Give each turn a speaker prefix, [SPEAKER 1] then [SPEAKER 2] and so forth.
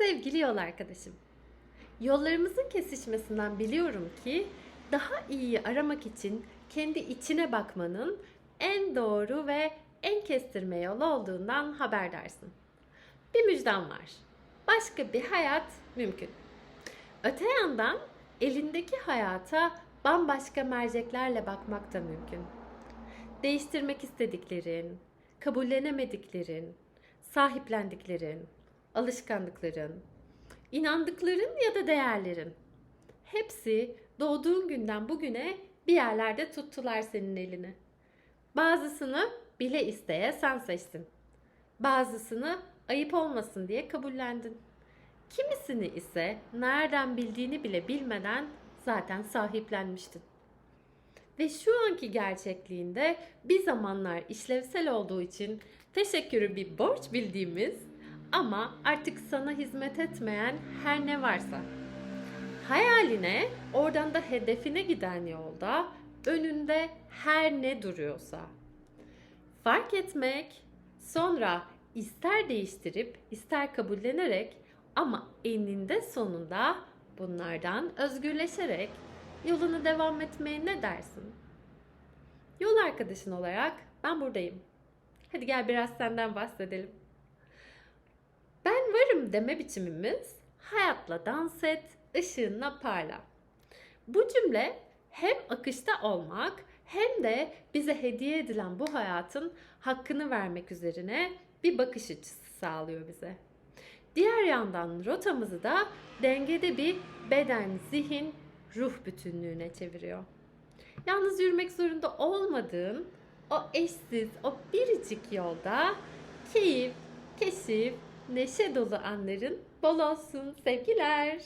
[SPEAKER 1] Sevgili yol arkadaşım, yollarımızın kesişmesinden biliyorum ki daha iyiyi aramak için kendi içine bakmanın en doğru ve en kestirme yolu olduğundan haberdarsın. Bir müjdem var. Başka bir hayat mümkün. Öte yandan elindeki hayata bambaşka merceklerle bakmak da mümkün. Değiştirmek istediklerin, kabullenemediklerin, sahiplendiklerin, alışkanlıkların, inandıkların ya da değerlerin hepsi doğduğun günden bugüne bir yerlerde tuttular senin elini. Bazısını bile isteye sen seçtin. Bazısını ayıp olmasın diye kabullendin. Kimisini ise nereden bildiğini bile bilmeden zaten sahiplenmiştin. Ve şu anki gerçekliğinde bir zamanlar işlevsel olduğu için teşekkürü bir borç bildiğimiz ama artık sana hizmet etmeyen her ne varsa. Hayaline, oradan da hedefine giden yolda önünde her ne duruyorsa. Fark etmek, sonra ister değiştirip ister kabullenerek ama eninde sonunda bunlardan özgürleşerek yoluna devam etmeye ne dersin? Yol arkadaşın olarak ben buradayım. Hadi gel biraz senden bahsedelim. Varım deme biçimimiz hayatla dans et, ışığınla parla. Bu cümle hem akışta olmak hem de bize hediye edilen bu hayatın hakkını vermek üzerine bir bakış açısı sağlıyor bize. Diğer yandan rotamızı da dengede bir beden, zihin, ruh bütünlüğüne çeviriyor. Yalnız yürümek zorunda olmadığın o eşsiz, o biricik yolda keyif, keşif, neşe dolu anların bol olsun sevgiler.